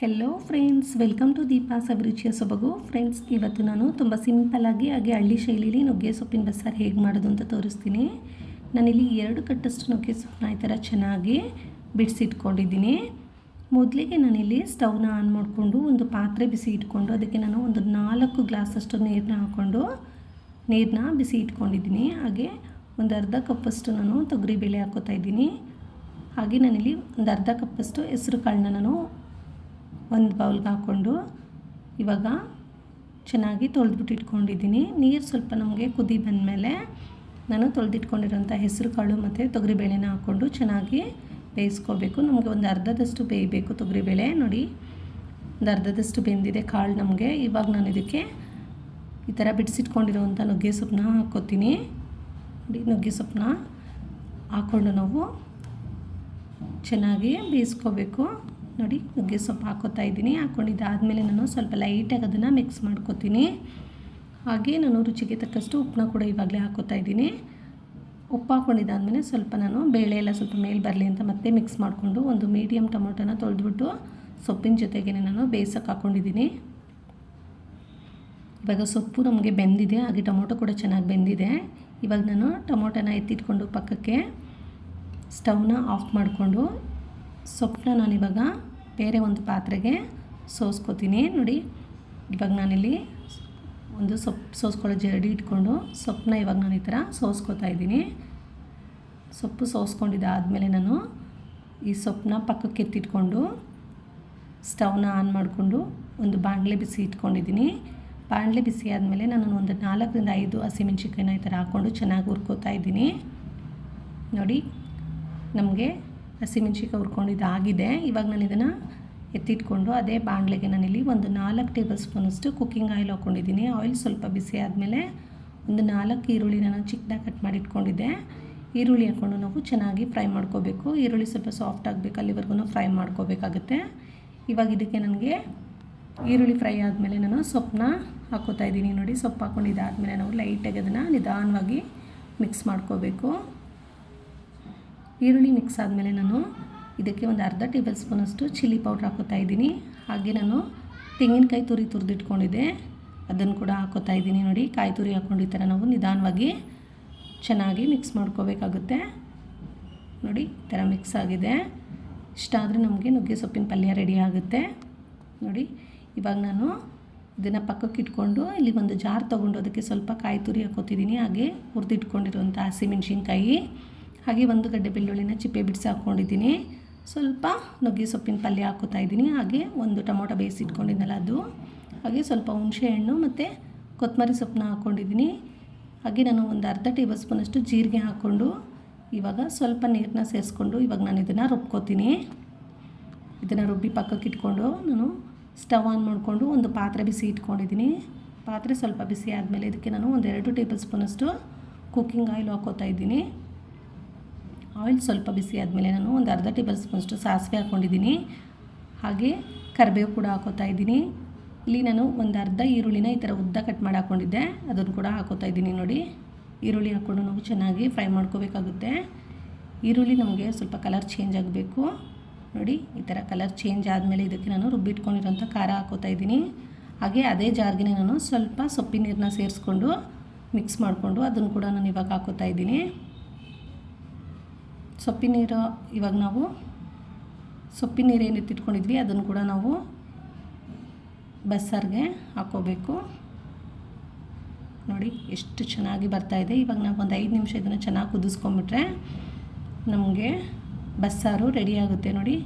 Hello friends welcome to Deepa ಸವಿರುಚಿಯ ಸೊಬಗು friends ಇವತ್ತು ನಾನು ತುಂಬ ಸಿಂಪಲ್ಲಾಗಿ ಹಾಗೆ ಹಳ್ಳಿ ಶೈಲಿಲಿ ನುಗ್ಗೆ ಸೊಪ್ಪಿನ ಬಸ್ಸಾರು ಹೇಗೆ ಮಾಡೋದು ಅಂತ ತೋರಿಸ್ತೀನಿ. ನಾನಿಲ್ಲಿ ಎರಡು ಕಟ್ಟಷ್ಟು ನುಗ್ಗೆ ಸೊಪ್ಪನ್ನ ಈ ಥರ ಚೆನ್ನಾಗಿ ಬಿಡಿಸಿಟ್ಕೊಂಡಿದ್ದೀನಿ. ಮೊದಲಿಗೆ ನಾನಿಲ್ಲಿ ಸ್ಟವ್ನ ಆನ್ ಮಾಡಿಕೊಂಡು ಒಂದು ಪಾತ್ರೆ ಬಿಸಿ ಇಟ್ಕೊಂಡು ಅದಕ್ಕೆ ನಾನು ಒಂದು ನಾಲ್ಕು ಗ್ಲಾಸಷ್ಟು ನೀರನ್ನ ಹಾಕ್ಕೊಂಡು ನೀರನ್ನ ಬಿಸಿ ಇಟ್ಕೊಂಡಿದ್ದೀನಿ. ಹಾಗೆ ಒಂದು ಅರ್ಧ ಕಪ್ಪಷ್ಟು ನಾನು ತೊಗರಿಬೇಳೆ ಹಾಕೋತಾ ಇದ್ದೀನಿ. ಹಾಗೆ ನಾನಿಲ್ಲಿ ಒಂದು ಅರ್ಧ ಕಪ್ಪಷ್ಟು ಹೆಸರು ಕಾಳನ್ನ ನಾನು ಒಂದು ಬೌಲ್ಗೆ ಹಾಕ್ಕೊಂಡು ಇವಾಗ ಚೆನ್ನಾಗಿ ತೊಳೆದ್ಬಿಟ್ಟು ಇಟ್ಕೊಂಡಿದ್ದೀನಿ. ನೀರು ಸ್ವಲ್ಪ ನಮಗೆ ಕುದಿ ಬಂದಮೇಲೆ ನಾನು ತೊಳೆದಿಟ್ಕೊಂಡಿರೋಂಥ ಹೆಸರು ಕಾಳು ಮತ್ತು ತೊಗರಿಬೇಳೆನ ಹಾಕ್ಕೊಂಡು ಚೆನ್ನಾಗಿ ಬೇಯಿಸ್ಕೋಬೇಕು. ನಮಗೆ ಒಂದು ಅರ್ಧದಷ್ಟು ಬೇಯಬೇಕು ತೊಗರಿಬೇಳೆ. ನೋಡಿ, ಒಂದು ಅರ್ಧದಷ್ಟು ಬೆಂದಿದೆ ಕಾಳು ನಮಗೆ. ಇವಾಗ ನಾನು ಇದಕ್ಕೆ ಈ ಥರ ಬಿಡಿಸಿಟ್ಕೊಂಡಿರೋವಂಥ ನುಗ್ಗೆ ಸೊಪ್ಪನ್ನ ಹಾಕ್ಕೋತೀನಿ. ನೋಡಿ, ನುಗ್ಗೆ ಸೊಪ್ಪನ್ನ ಹಾಕ್ಕೊಂಡು ನಾವು ಚೆನ್ನಾಗಿ ಬೇಯಿಸ್ಕೋಬೇಕು. ನೋಡಿ ನುಗ್ಗೆ ಸೊಪ್ಪು ಹಾಕೋತಾ ಇದ್ದೀನಿ. ಹಾಕ್ಕೊಂಡಿದ್ದಾದಮೇಲೆ ನಾನು ಸ್ವಲ್ಪ ಲೈಟಾಗಿ ಅದನ್ನು ಮಿಕ್ಸ್ ಮಾಡ್ಕೋತೀನಿ. ಹಾಗೆ ನಾನು ರುಚಿಗೆ ತಕ್ಕಷ್ಟು ಉಪ್ಪನ್ನ ಕೂಡ ಇವಾಗಲೇ ಹಾಕೋತಾ ಇದ್ದೀನಿ. ಉಪ್ಪು ಹಾಕ್ಕೊಂಡಿದ್ದಾದಮೇಲೆ ಸ್ವಲ್ಪ ನಾನು ಬೇಳೆ ಎಲ್ಲ ಸ್ವಲ್ಪ ಮೇಲೆ ಬರಲಿ ಅಂತ ಮತ್ತೆ ಮಿಕ್ಸ್ ಮಾಡಿಕೊಂಡು ಒಂದು ಮೀಡಿಯಮ್ ಟೊಮೊಟೊನ ತೊಳೆದ್ಬಿಟ್ಟು ಸೊಪ್ಪಿನ ಜೊತೆಗೆ ನಾನು ಬೇಯಿಸೋಕೆ ಹಾಕ್ಕೊಂಡಿದ್ದೀನಿ ಇವಾಗ ಸೊಪ್ಪು ನಮಗೆ ಬೆಂದಿದೆ, ಹಾಗೆ ಟೊಮೊಟೊ ಕೂಡ ಚೆನ್ನಾಗಿ ಬೆಂದಿದೆ. ಇವಾಗ ನಾನು ಟೊಮೊಟೊನ ಎತ್ತಿಟ್ಕೊಂಡು ಪಕ್ಕಕ್ಕೆ ಸ್ಟವ್ನ ಆಫ್ ಮಾಡಿಕೊಂಡು ಸೊಪ್ಪನ್ನ ನಾನಿವಾಗ ಬೇರೆ ಒಂದು ಪಾತ್ರೆಗೆ ಸೋಸ್ಕೋತೀನಿ. ನೋಡಿ, ಇವಾಗ ನಾನಿಲ್ಲಿ ಒಂದು ಸೊಪ್ಪು ಸೋಸ್ಕೊಳ್ಳೋ ಜಡಿ ಇಟ್ಕೊಂಡು ಸೊಪ್ಪನ್ನ ಇವಾಗ ನಾನು ಈ ಥರ ಸೋಸ್ಕೋತಾ ಇದ್ದೀನಿ. ಸೊಪ್ಪು ಸೋಸ್ಕೊಂಡಿದ್ದಾದಮೇಲೆ ನಾನು ಈ ಸೊಪ್ಪನ್ನ ಪಕ್ಕಕ್ಕೆ ಎತ್ತಿಟ್ಕೊಂಡು ಸ್ಟವ್ನ ಆನ್ ಮಾಡಿಕೊಂಡು ಒಂದು ಬಾಣಲೆ ಬಿಸಿ ಇಟ್ಕೊಂಡಿದ್ದೀನಿ. ಬಾಣಲೆ ಬಿಸಿ ಆದಮೇಲೆ ನಾನು ಒಂದು ನಾಲ್ಕರಿಂದ ಐದು ಹಸಿಮೆಣ್ಸಿಕಾಯಿನ ಈ ಥರ ಹಾಕ್ಕೊಂಡು ಚೆನ್ನಾಗಿ ಹುರ್ಕೋತಾ ಇದ್ದೀನಿ. ನೋಡಿ, ನಮಗೆ ಹಸಿಮೆಣ್ಸಿಕಾಯಿ ಹುರ್ಕೊಂಡಿದ್ದು ಆಗಿದೆ ಇವಾಗ ನಾನು ಇದನ್ನು ಎತ್ತಿಟ್ಕೊಂಡು ಅದೇ ಬಾಣಲೆಗೆ ನಾನಿಲ್ಲಿ ಒಂದು ನಾಲ್ಕು ಟೇಬಲ್ ಸ್ಪೂನಷ್ಟು ಕುಕ್ಕಿಂಗ್ ಆಯಿಲ್ ಹಾಕ್ಕೊಂಡಿದ್ದೀನಿ. ಆಯಿಲ್ ಸ್ವಲ್ಪ ಬಿಸಿ ಆದಮೇಲೆ ಒಂದು ನಾಲ್ಕು ಈರುಳ್ಳಿ ನಾನು ಚಿಕ್ಕದಾಗಿ ಕಟ್ ಮಾಡಿ ಇಟ್ಕೊಂಡಿದ್ದೆ. ಈರುಳ್ಳಿ ಹಾಕ್ಕೊಂಡು ನಾವು ಚೆನ್ನಾಗಿ ಫ್ರೈ ಮಾಡ್ಕೋಬೇಕು. ಈರುಳ್ಳಿ ಸ್ವಲ್ಪ ಸಾಫ್ಟ್ ಆಗಬೇಕು, ಅಲ್ಲಿವರೆಗೂ ಫ್ರೈ ಮಾಡ್ಕೋಬೇಕಾಗುತ್ತೆ. ಇವಾಗ ಇದಕ್ಕೆ ನನಗೆ ಈರುಳ್ಳಿ ಫ್ರೈ ಆದಮೇಲೆ ನಾನು ಸೊಪ್ಪನ್ನ ಹಾಕೋತಾ ಇದ್ದೀನಿ. ನೋಡಿ, ಸೊಪ್ಪು ಹಾಕ್ಕೊಂಡಿದ್ದಾದಮೇಲೆ ನಾವು ಲೈಟಾಗಿ ಅದನ್ನು ನಿಧಾನವಾಗಿ ಮಿಕ್ಸ್ ಮಾಡ್ಕೋಬೇಕು. ಈರುಳ್ಳಿ ಮಿಕ್ಸ್ ಆದಮೇಲೆ ನಾನು ಇದಕ್ಕೆ ಒಂದು ಅರ್ಧ ಟೇಬಲ್ ಸ್ಪೂನಷ್ಟು ಚಿಲ್ಲಿ ಪೌಡ್ರ್ ಹಾಕೋತಾ ಇದ್ದೀನಿ. ಹಾಗೆ ನಾನು ತೆಂಗಿನಕಾಯಿ ತುರಿ ತುರಿದಿಟ್ಕೊಂಡಿದ್ದೆ. ಅದನ್ನು ಕೂಡ ಹಾಕೋತಾ ಇದ್ದೀನಿ ನೋಡಿ. ಕಾಯಿ ತುರಿ ಹಾಕ್ಕೊಂಡು ಈ ಥರ ನಾವು ನಿಧಾನವಾಗಿ ಚೆನ್ನಾಗಿ ಮಿಕ್ಸ್ ಮಾಡ್ಕೋಬೇಕಾಗುತ್ತೆ. ನೋಡಿ, ಈ ಥರ ಮಿಕ್ಸ್ ಆಗಿದೆ. ಇಷ್ಟಾದರೆ ನಮಗೆ ನುಗ್ಗೆ ಸೊಪ್ಪಿನ ಪಲ್ಯ ರೆಡಿ ಆಗುತ್ತೆ. ನೋಡಿ, ಇವಾಗ ನಾನು ಇದನ್ನು ಪಕ್ಕಕ್ಕೆ ಇಟ್ಕೊಂಡು ಇಲ್ಲಿ ಒಂದು ಜಾರ್ ತೊಗೊಂಡು ಅದಕ್ಕೆ ಸ್ವಲ್ಪ ಕಾಯಿ ತುರಿ ಹಾಕೋತಿದ್ದೀನಿ. ಹಾಗೆ ಹುರಿದಿಟ್ಕೊಂಡಿರುವಂಥ ಹಸಿಮೆಣ್ಸಿನ್ಕಾಯಿ. ಹಾಗೆ ಒಂದು ಗಡ್ಡೆ ಬೆಳ್ಳುಳ್ಳಿನ ಚಿಪ್ಪೆ ಬಿಡಿಸಿ ಹಾಕ್ಕೊಂಡಿದ್ದೀನಿ. ಸ್ವಲ್ಪ ನುಗ್ಗೆ ಸೊಪ್ಪಿನ ಪಲ್ಯ ಹಾಕೋತಾ ಇದ್ದೀನಿ. ಹಾಗೆ ಒಂದು ಟೊಮೊಟೊ ಬೇಯಿಸಿಟ್ಕೊಂಡಿದ್ದಲ್ಲ ಅದು. ಹಾಗೆ ಸ್ವಲ್ಪ ಹುಣಸೆಹಣ್ಣು ಮತ್ತು ಕೊತ್ತಂಬರಿ ಸೊಪ್ಪನ್ನ ಹಾಕ್ಕೊಂಡಿದ್ದೀನಿ. ಹಾಗೆ ನಾನು ಒಂದು ಅರ್ಧ ಟೇಬಲ್ ಸ್ಪೂನಷ್ಟು ಜೀರಿಗೆ ಹಾಕ್ಕೊಂಡು ಇವಾಗ ಸ್ವಲ್ಪ ನೀರನ್ನ ಸೇರಿಸ್ಕೊಂಡು ಇವಾಗ ನಾನು ಇದನ್ನು ರುಬ್ಕೋತೀನಿ. ಇದನ್ನು ರುಬ್ಬಿ ಪಕ್ಕಕ್ಕೆ ಇಟ್ಕೊಂಡು ನಾನು ಸ್ಟವ್ ಆನ್ ಮಾಡಿಕೊಂಡು ಒಂದು ಪಾತ್ರೆ ಬಿಸಿ ಇಟ್ಕೊಂಡಿದ್ದೀನಿ. ಪಾತ್ರೆ ಸ್ವಲ್ಪ ಬಿಸಿ ಆದಮೇಲೆ ಇದಕ್ಕೆ ನಾನು ಒಂದೆರಡು ಟೇಬಲ್ ಸ್ಪೂನಷ್ಟು ಕುಕ್ಕಿಂಗ್ ಆಯಿಲ್ ಹಾಕೋತಾ ಇದ್ದೀನಿ. ಆಯಿಲ್ ಸ್ವಲ್ಪ ಬಿಸಿ ಆದಮೇಲೆ ನಾನು ಒಂದು ಅರ್ಧ ಟೇಬಲ್ ಸ್ಪೂನ್ಷ್ಟು ಸಾಸಿವೆ ಹಾಕ್ಕೊಂಡಿದ್ದೀನಿ. ಹಾಗೆ ಕರಿಬೇವು ಕೂಡ ಹಾಕೋತಾ ಇದ್ದೀನಿ. ಇಲ್ಲಿ ನಾನು ಒಂದು ಅರ್ಧ ಈರುಳ್ಳಿನ ಈ ಥರ ಉದ್ದ ಕಟ್ ಮಾಡಿ ಹಾಕ್ಕೊಂಡಿದ್ದೆ. ಅದನ್ನು ಕೂಡ ಹಾಕೋತಾ ಇದ್ದೀನಿ ನೋಡಿ. ಈರುಳ್ಳಿ ಹಾಕ್ಕೊಂಡು ನಾವು ಚೆನ್ನಾಗಿ ಫ್ರೈ ಮಾಡ್ಕೋಬೇಕಾಗುತ್ತೆ. ಈರುಳ್ಳಿ ನಮಗೆ ಸ್ವಲ್ಪ ಕಲರ್ ಚೇಂಜ್ ಆಗಬೇಕು. ನೋಡಿ, ಈ ಥರ ಕಲರ್ ಚೇಂಜ್ ಆದಮೇಲೆ ಇದಕ್ಕೆ ನಾನು ರುಬ್ಬಿಟ್ಕೊಂಡಿರೋಂಥ ಖಾರ ಹಾಕೋತಾ ಇದ್ದೀನಿ. ಹಾಗೆ ಅದೇ ಜಾರ್ಗೆ ನಾನು ಸ್ವಲ್ಪ ಸೊಪ್ಪಿನ ನೀರನ್ನ ಸೇರಿಸ್ಕೊಂಡು ಮಿಕ್ಸ್ ಮಾಡಿಕೊಂಡು ಅದನ್ನು ಕೂಡ ನಾನು ಇವಾಗ ಹಾಕೋತಾ ಇದ್ದೀನಿ. ಸೊಪ್ಪಿನ ನೀರು ಇವಾಗ ನಾವು ಸೊಪ್ಪಿನ ನೀರು ಏನು ಅದನ್ನು ಕೂಡ ನಾವು ಬಸ್ಸಾರಿಗೆ ಹಾಕೋಬೇಕು. ನೋಡಿ, ಎಷ್ಟು ಚೆನ್ನಾಗಿ ಬರ್ತಾಯಿದೆ ಇವಾಗ ನಾವು ಒಂದು ಐದು ನಿಮಿಷ ಇದನ್ನು ಚೆನ್ನಾಗಿ ಕುದಿಸ್ಕೊಂಬಿಟ್ರೆ ನಮಗೆ ಬಸ್ಸಾರು ರೆಡಿ ಆಗುತ್ತೆ. ನೋಡಿ,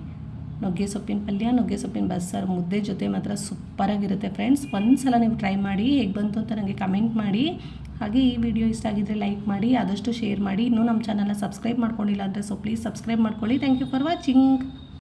ನುಗ್ಗೆ ಸೊಪ್ಪಿನ ಪಲ್ಯ, ನುಗ್ಗೆ ಸೊಪ್ಪಿನ ಬಸ್ಸಾರು ಮುದ್ದೆ ಜೊತೆ ಮಾತ್ರ ಸೂಪರಾಗಿರುತ್ತೆ ಫ್ರೆಂಡ್ಸ್. ಒಂದು ಸಲ ನೀವು ಟ್ರೈ ಮಾಡಿ, ಹೇಗೆ ಬಂತು ಅಂತ ನನಗೆ ಕಮೆಂಟ್ ಮಾಡಿ. ಹಾಗೆ ಈ ವಿಡಿಯೋ ಇಷ್ಟ ಆಗಿದ್ದರೆ ಲೈಕ್ ಮಾಡಿ, ಆದಷ್ಟು ಶೇರ್ ಮಾಡಿ. ಇನ್ನೂ ನಮ್ಮ ಚಾನಲ್ನ ಸಬ್ಸ್ಕ್ರೈಬ್ ಮಾಡ್ಕೊಂಡಿಲ್ಲ ಅಂದರೆ ಸೊ ಪ್ಲೀಸ್ ಸಬ್ಸ್ಕ್ರೈಬ್ ಮಾಡ್ಕೊಳ್ಳಿ. Thank you for watching